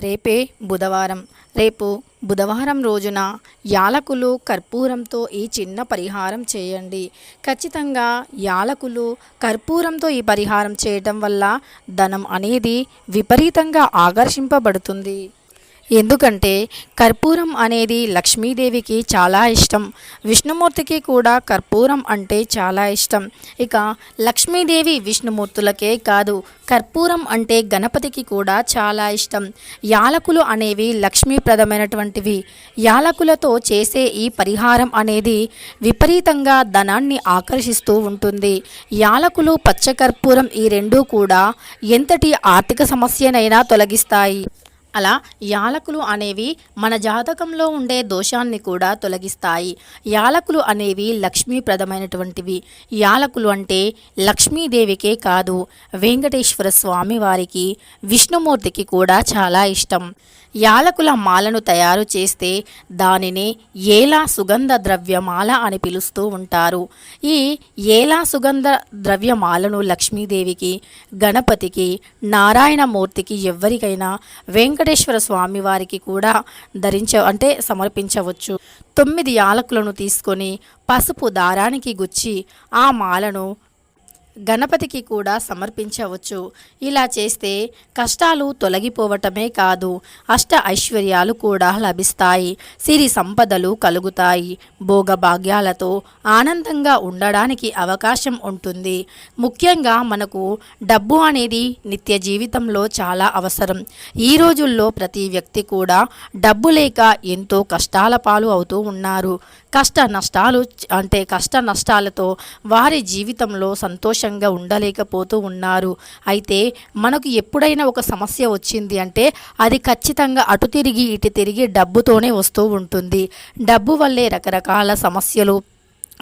రేపే బుధవారం. రేపు బుధవారం రోజున యాలకులు కర్పూరంతో ఈ చిన్న పరిహారం చేయండి. ఖచ్చితంగా యాలకులు కర్పూరంతో ఈ పరిహారం చేయటం వల్ల ధనం అనేది విపరీతంగా ఆకర్షింపబడుతుంది. ఎందుకంటే కర్పూరం అనేది లక్ష్మీదేవికి చాలా ఇష్టం. విష్ణుమూర్తికి కూడా కర్పూరం అంటే చాలా ఇష్టం. ఇక లక్ష్మీదేవి విష్ణుమూర్తులకే కాదు కర్పూరం అంటే గణపతికి కూడా చాలా ఇష్టం. యాలకులు అనేవి లక్ష్మీప్రదమైనటువంటివి. యాలకులతో చేసే ఈ పరిహారం అనేది విపరీతంగా ధనాన్ని ఆకర్షిస్తూ ఉంటుంది. యాలకులు పచ్చకర్పూరం ఈ రెండూ కూడా ఎంతటి ఆర్థిక సమస్యనైనా తొలగిస్తాయి. అలా యాలకులు అనేవి మన జాతకంలో ఉండే దోషాన్ని కూడా తొలగిస్తాయి. యాలకులు అనేవి లక్ష్మీప్రదమైనటువంటివి. యాలకులు అంటే లక్ష్మీదేవికే కాదు వెంకటేశ్వర స్వామి వారికి విష్ణుమూర్తికి కూడా చాలా ఇష్టం. యాలకుల మాలను తయారు చేస్తే దానిని ఏలా సుగంధ ద్రవ్యమాల అని పిలుస్తూ ఉంటారు. ఈ ఏలా సుగంధ ద్రవ్యమాలను లక్ష్మీదేవికి గణపతికి నారాయణమూర్తికి ఎవరికైనా వెంకటేశ్వర స్వామి వారికి కూడా ధరించ అంటే సమర్పించవచ్చు. తొమ్మిది యాలకులను తీసుకొని పసుపు దారానికి గుచ్చి ఆ మాలను గణపతికి కూడా సమర్పించవచ్చు. ఇలా చేస్తే కష్టాలు తొలగిపోవటమే కాదు అష్ట ఐశ్వర్యాలు కూడా లభిస్తాయి. సిరి సంపదలు కలుగుతాయి. భోగభాగ్యాలతో ఆనందంగా ఉండడానికి అవకాశం ఉంటుంది. ముఖ్యంగా మనకు డబ్బు అనేది నిత్య జీవితంలో చాలా అవసరం. ఈ రోజుల్లో ప్రతి వ్యక్తి కూడా డబ్బు లేక ఎంతో కష్టాల పాలు అవుతూ ఉన్నారు. కష్ట నష్టాలు అంటే కష్ట నష్టాలతో వారి జీవితంలో సంతోషంగా ఉండలేకపోతూ ఉన్నారు. అయితే మనకు ఎప్పుడైనా ఒక సమస్య వచ్చింది అంటే అది ఖచ్చితంగా అటు తిరిగి ఇటు తిరిగి డబ్బుతోనే వస్తూ ఉంటుంది. డబ్బు వల్లే రకరకాల సమస్యలు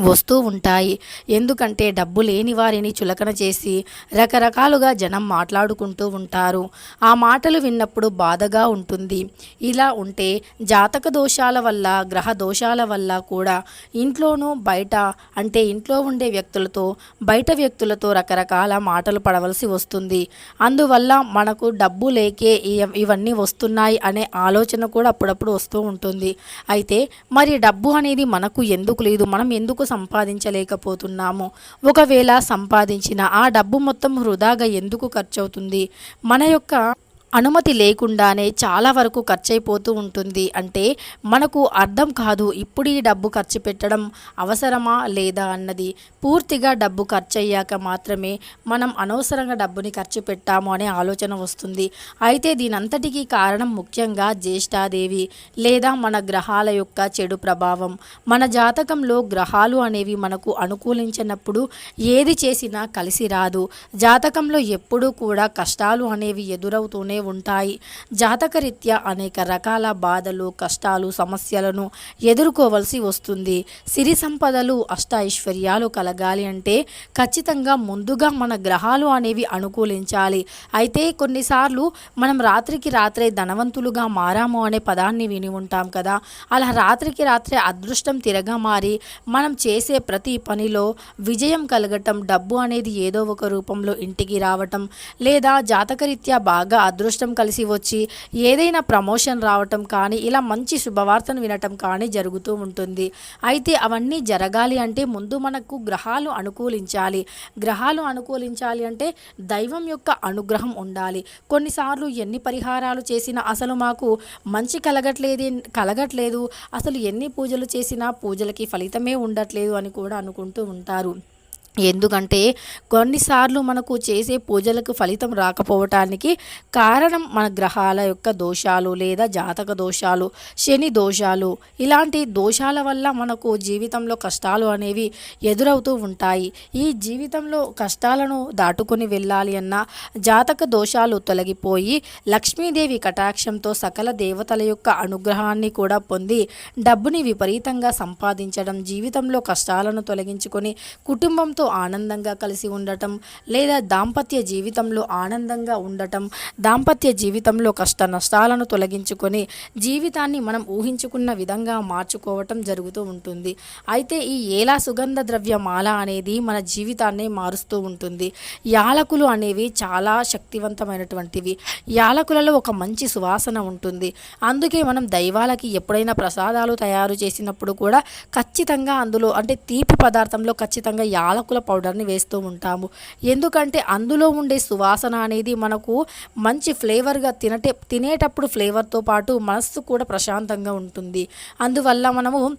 వస్తూ ఉంటాయి. ఎందుకంటే డబ్బు లేని వారిని చులకన చేసి రకరకాలుగా జనం మాట్లాడుకుంటూ ఉంటారు. ఆ మాటలు విన్నప్పుడు బాధగా ఉంటుంది. ఇలా ఉంటే జాతక దోషాల వల్ల గ్రహ దోషాల వల్ల కూడా ఇంట్లోనూ బయట అంటే ఇంట్లో ఉండే వ్యక్తులతో బయట వ్యక్తులతో రకరకాల మాటలు పడవలసి వస్తుంది. అందువల్ల మనకు డబ్బు లేకే ఇవన్నీ వస్తున్నాయి అనే ఆలోచన కూడా అప్పుడప్పుడు వస్తూ ఉంటుంది. అయితే మరి డబ్బు అనేది మనకు ఎందుకు లేదు? మనం ఎందుకు సంపాదించలేకపోతున్నాము? ఒకవేళ సంపాదించిన ఆ డబ్బు మొత్తం వృధాగా ఎందుకు ఖర్చవుతుంది? మన యొక్క అనుమతి లేకుండానే చాలా వరకు ఖర్చు అయిపోతూ ఉంటుంది. అంటే మనకు అర్థం కాదు ఇప్పుడు ఈ డబ్బు ఖర్చు పెట్టడం అవసరమా లేదా అన్నది. పూర్తిగా డబ్బు ఖర్చు అయ్యాక మాత్రమే మనం అనవసరంగా డబ్బుని ఖర్చు పెట్టాము అనే ఆలోచన వస్తుంది. అయితే దీనంతటికీ కారణం ముఖ్యంగా జ్యేష్ఠాదేవి లేదా మన గ్రహాల యొక్క చెడు ప్రభావం. మన జాతకంలో గ్రహాలు అనేవి మనకు అనుకూలించినప్పుడు ఏది చేసినా కలిసి రాదు. జాతకంలో ఎప్పుడూ కూడా కష్టాలు అనేవి ఎదురవుతూనే ఉంటాయి. జాతకరీత్యా అనేక రకాల బాధలు కష్టాలు సమస్యలను ఎదుర్కోవలసి వస్తుంది. సిరి సంపదలు అష్టైశ్వర్యాలు కలగాలి అంటే ఖచ్చితంగా ముందుగా మన గ్రహాలు అనేవి అనుకూలించాలి. అయితే కొన్నిసార్లు మనం రాత్రికి రాత్రే ధనవంతులుగా మారాము అనే పదాన్ని విని ఉంటాం కదా. అలా రాత్రికి రాత్రే అదృష్టం తిరగా మారి మనం చేసే ప్రతి పనిలో విజయం కలగటం డబ్బు అనేది ఏదో ఒక రూపంలో ఇంటికి రావటం లేదా జాతకరీత్యా బాగా అదృష్టం కలిసి వచ్చి ఏదైనా ప్రమోషన్ రావటం కానీ ఇలా మంచి శుభవార్తను వినటం కానీ జరుగుతూ ఉంటుంది. అయితే అవన్నీ జరగాలి అంటే ముందు మనకు గ్రహాలు అనుకూలించాలి. గ్రహాలు అనుకూలించాలి అంటే దైవం యొక్క అనుగ్రహం ఉండాలి. కొన్నిసార్లు ఎన్ని పరిహారాలు చేసినా అసలు మాకు మంచి కలగట్లేదు కలగట్లేదు. అసలు ఎన్ని పూజలు చేసినా పూజలకి ఫలితమే ఉండట్లేదు అని కూడా అనుకుంటూ ఉంటారు. ఎందుకంటే కొన్నిసార్లు మనకు చేసే పూజలకు ఫలితం రాకపోవటానికి కారణం మన గ్రహాల యొక్క దోషాలు లేదా జాతక దోషాలు శని దోషాలు. ఇలాంటి దోషాల వల్ల మనకు జీవితంలో కష్టాలు అనేవి ఎదురవుతూ ఉంటాయి. ఈ జీవితంలో కష్టాలను దాటుకొని వెళ్ళాలి అన్న జాతక దోషాలు తొలగిపోయి లక్ష్మీదేవి కటాక్షంతో సకల దేవతల యొక్క అనుగ్రహాన్ని కూడా పొంది డబ్బుని విపరీతంగా సంపాదించడం జీవితంలో కష్టాలను తొలగించుకొని కుటుంబంతో ఆనందంగా కలిసి ఉండటం లేదా దాంపత్య జీవితంలో ఆనందంగా ఉండటం దాంపత్య జీవితంలో కష్ట నష్టాలను తొలగించుకొని జీవితాన్ని మనం ఊహించుకున్న విధంగా మార్చుకోవటం జరుగుతూ ఉంటుంది. అయితే ఈ ఏలా సుగంధ ద్రవ్య మాల అనేది మన జీవితాన్ని మారుస్తూ ఉంటుంది. యాలకులు అనేవి చాలా శక్తివంతమైనటువంటివి. యాలకులలో ఒక మంచి సువాసన ఉంటుంది. అందుకే మనం దైవాలకి ఎప్పుడైనా ప్రసాదాలు తయారు చేసినప్పుడు కూడా ఖచ్చితంగా అందులో అంటే తీపి పదార్థంలో ఖచ్చితంగా యాలకుల పౌడర్ని వేస్తూ ఉంటాము. ఎందుకంటే అందులో ఉండే సువాసన అనేది మనకు మంచి ఫ్లేవర్గా తినటే తినేటప్పుడు ఫ్లేవర్తో పాటు మనస్సు కూడా ప్రశాంతంగా ఉంటుంది. అందువల్ల మనము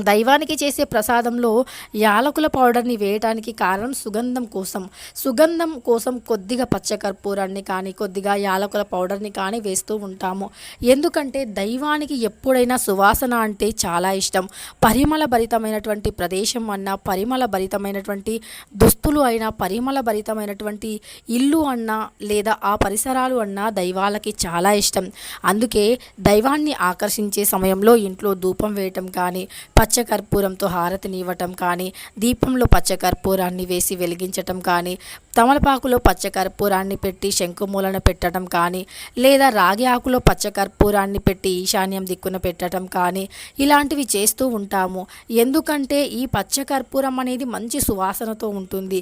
దైవానికి చేసే ప్రసాదంలో యాలకుల పౌడర్ని వేయటానికి కారణం సుగంధం కోసం. సుగంధం కోసం కొద్దిగా పచ్చకర్పూరాన్ని కానీ కొద్దిగా యాలకుల పౌడర్ని కానీ వేస్తూ ఉంటాము. ఎందుకంటే దైవానికి ఎప్పుడైనా సువాసన అంటే చాలా ఇష్టం. పరిమళ భరితమైనటువంటి ప్రదేశం అన్నా పరిమళ భరితమైనటువంటి దుస్తులు అయినా పరిమళ భరితమైనటువంటి ఇల్లు అన్నా లేదా ఆ పరిసరాలు అన్నా దైవాలకి చాలా ఇష్టం. అందుకే దైవాన్ని ఆకర్షించే సమయంలో ఇంట్లో ధూపం వేయటం కానీ పచ్చకర్పూరంతో హారతిని ఇవ్వటం కానీ దీపంలో పచ్చకర్పూరాన్ని వేసి వెలిగించటం కానీ తమలపాకులో పచ్చకర్పూరాన్ని పెట్టి శంకుమూలన పెట్టడం కానీ లేదా రాగి ఆకులో పచ్చకర్పూరాన్ని పెట్టి ఈశాన్యం దిక్కున పెట్టడం కానీ ఇలాంటివి చేస్తూ ఉంటాము. ఎందుకంటే ఈ పచ్చకర్పూరం అనేది మంచి సువాసనతో ఉంటుంది.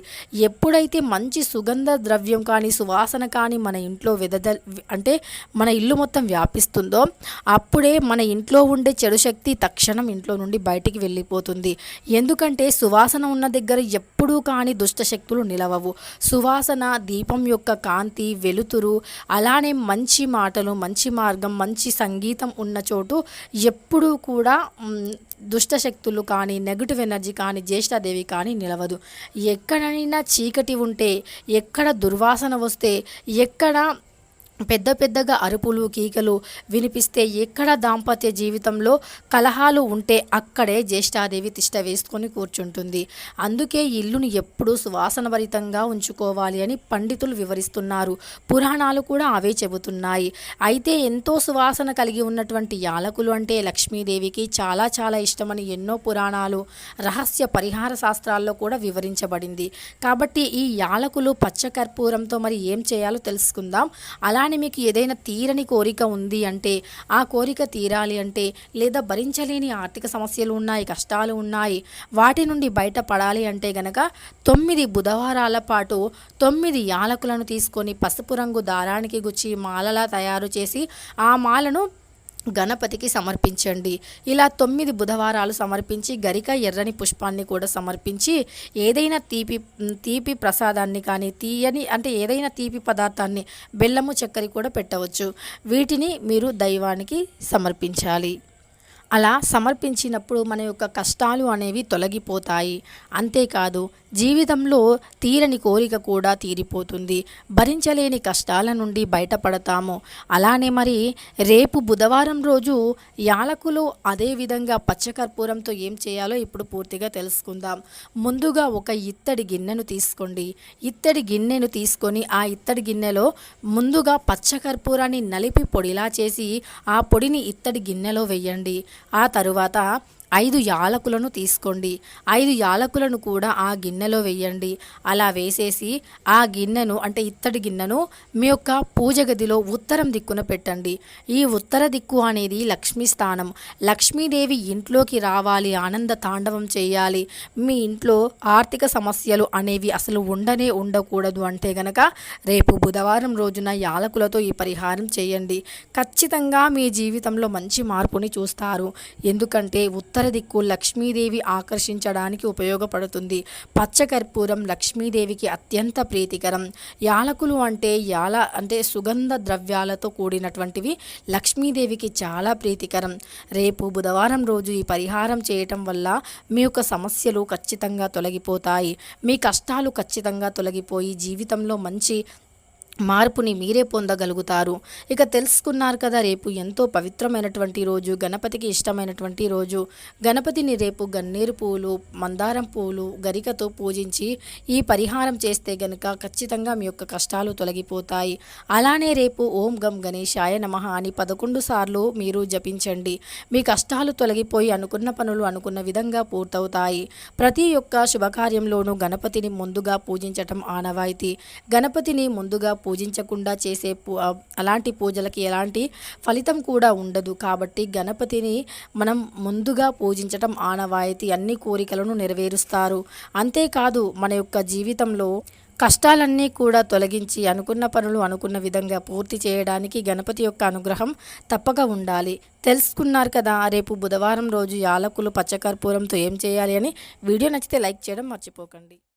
ఎప్పుడైతే మంచి సుగంధ ద్రవ్యం కానీ సువాసన కానీ మన ఇంట్లో వెదద అంటే మన ఇల్లు మొత్తం వ్యాపిస్తుందో అప్పుడే మన ఇంట్లో ఉండే చెడు శక్తి తక్షణం ఇంట్లో నుండి బయటికి వెళ్ళిపోతుంది. ఎందుకంటే సువాసన ఉన్న దగ్గర ఎప్పుడూ కానీ దుష్ట శక్తులు నిలవవు. సువాసన దీపం యొక్క కాంతి వెలుతురు అలానే మంచి మాటలు మంచి మార్గం మంచి సంగీతం ఉన్న చోటు ఎప్పుడూ కూడా దుష్టశక్తులు దుష్ట శక్తులు కానీ నెగటివ్ ఎనర్జీ కానీ జ్యేష్ఠాదేవి కానీ నిలవదు. ఎక్కడైనా చీకటి ఉంటే ఎక్కడ దుర్వాసన వస్తే ఎక్కడ పెద్ద పెద్దగా అరుపులు కీకలు వినిపిస్తే ఎక్కడ దాంపత్య జీవితంలో కలహాలు ఉంటే అక్కడే జ్యేష్ఠాదేవి తిష్ట వేసుకొని కూర్చుంటుంది. అందుకే ఇల్లును ఎప్పుడూ సువాసనభరితంగా ఉంచుకోవాలి అని పండితులు వివరిస్తున్నారు. పురాణాలు కూడా అవే చెబుతున్నాయి. అయితే ఎంతో సువాసన కలిగి ఉన్నటువంటి యాలకులు అంటే లక్ష్మీదేవికి చాలా చాలా ఇష్టమని ఎన్నో పురాణాలు రహస్య పరిహార శాస్త్రాల్లో కూడా వివరించబడింది. కాబట్టి ఈ యాలకులు పచ్చకర్పూరంతో మరి ఏం చేయాలో తెలుసుకుందాం. అలా కానీ మీకు ఏదైనా తీరని కోరిక ఉంది అంటే ఆ కోరిక తీరాలి అంటే లేదా భరించలేని ఆర్థిక సమస్యలు ఉన్నాయి కష్టాలు ఉన్నాయి వాటి నుండి బయటపడాలి అంటే గనక తొమ్మిది బుధవారాల పాటు తొమ్మిది యాలకులను తీసుకొని పసుపు రంగు దారానికి గుచ్చి మాలలా తయారు చేసి ఆ మాలను గణపతికి సమర్పించండి. ఇలా తొమ్మిది బుధవారాలు సమర్పించి గరిక ఎర్రని పుష్పాన్ని కూడా సమర్పించి ఏదైనా తీపి తీపి ప్రసాదాన్ని కానీ తీయని అంటే ఏదైనా తీపి పదార్థాన్ని బెల్లము చక్కెర కూడా పెట్టవచ్చు. వీటిని మీరు దైవానికి సమర్పించాలి. అలా సమర్పించినప్పుడు మన యొక్క కష్టాలు అనేవి తొలగిపోతాయి. అంతేకాదు జీవితంలో తీరని కోరిక కూడా తీరిపోతుంది. భరించలేని కష్టాల నుండి బయటపడతాము. అలానే మరి రేపు బుధవారం రోజు యాలకులు అదేవిధంగా పచ్చకర్పూరంతో ఏం చేయాలో ఇప్పుడు పూర్తిగా తెలుసుకుందాం. ముందుగా ఒక ఇత్తడి గిన్నెను తీసుకోండి. ఇత్తడి గిన్నెను తీసుకొని ఆ ఇత్తడి గిన్నెలో ముందుగా పచ్చకర్పూరాన్ని నలిపి పొడిలా చేసి ఆ పొడిని ఇత్తడి గిన్నెలో వేయండి. ఆ తరువాత ఐదు యాలకులను తీసుకోండి. ఐదు యాలకులను కూడా ఆ గిన్నెలో వేయండి. అలా వేసేసి ఆ గిన్నెను అంటే ఇత్తడి గిన్నెను మీ యొక్క పూజ గదిలో ఉత్తరం దిక్కున పెట్టండి. ఈ ఉత్తర దిక్కు అనేది లక్ష్మీ స్థానం. లక్ష్మీదేవి ఇంట్లోకి రావాలి ఆనంద తాండవం చేయాలి. మీ ఇంట్లో ఆర్థిక సమస్యలు అనేవి అసలు ఉండనే ఉండకూడదు అంటే గనక రేపు బుధవారం రోజున యాలకులతో ఈ పరిహారం చేయండి. ఖచ్చితంగా మీ జీవితంలో మంచి మార్పుని చూస్తారు. ఎందుకంటే ఉత్తర ఉత్తర దిక్కు లక్ష్మీదేవి ఆకర్షించడానికి ఉపయోగపడుతుంది. పచ్చకర్పూరం లక్ష్మీదేవికి అత్యంత ప్రీతికరం. యాలకులు అంటే యాల అంటే సుగంధ ద్రవ్యాలతో కూడినటువంటివి లక్ష్మీదేవికి చాలా ప్రీతికరం. రేపు బుధవారం రోజు ఈ పరిహారం చేయటం వల్ల మీ యొక్క సమస్యలు ఖచ్చితంగా తొలగిపోతాయి. మీ కష్టాలు ఖచ్చితంగా తొలగిపోయి జీవితంలో మంచి మార్పుని మీరే పొందగలుగుతారు. ఇక తెలుసుకున్నారు కదా రేపు ఎంతో పవిత్రమైనటువంటి రోజు గణపతికి ఇష్టమైనటువంటి రోజు. గణపతిని రేపు గన్నేరు పూలు మందారం పూలు గరికతో పూజించి ఈ పరిహారం చేస్తే గనుక ఖచ్చితంగా మీ యొక్క కష్టాలు తొలగిపోతాయి. అలానే రేపు ఓం గం గణేశాయ నమ అని పదకొండు సార్లు మీరు జపించండి. మీ కష్టాలు తొలగిపోయి అనుకున్న పనులు అనుకున్న విధంగా పూర్తవుతాయి. ప్రతి ఒక్క శుభకార్యంలోనూ గణపతిని ముందుగా పూజించటం ఆనవాయితీ. గణపతిని ముందుగా పూజించకుండా చేసే పూ అలాంటి పూజలకి ఎలాంటి ఫలితం కూడా ఉండదు. కాబట్టి గణపతిని మనం ముందుగా పూజించటం ఆనవాయితీ అన్ని కోరికలను నెరవేరుస్తారు. అంతేకాదు మన యొక్క జీవితంలో కష్టాలన్నీ కూడా తొలగించి అనుకున్న పనులు అనుకున్న విధంగా పూర్తి చేయడానికి గణపతి యొక్క అనుగ్రహం తప్పక ఉండాలి. తెలుసుకున్నారు కదా రేపు బుధవారం రోజు యాలకులు పచ్చకర్పూరంతో ఏం చేయాలి అని? వీడియో నచ్చితే లైక్ చేయడం మర్చిపోకండి.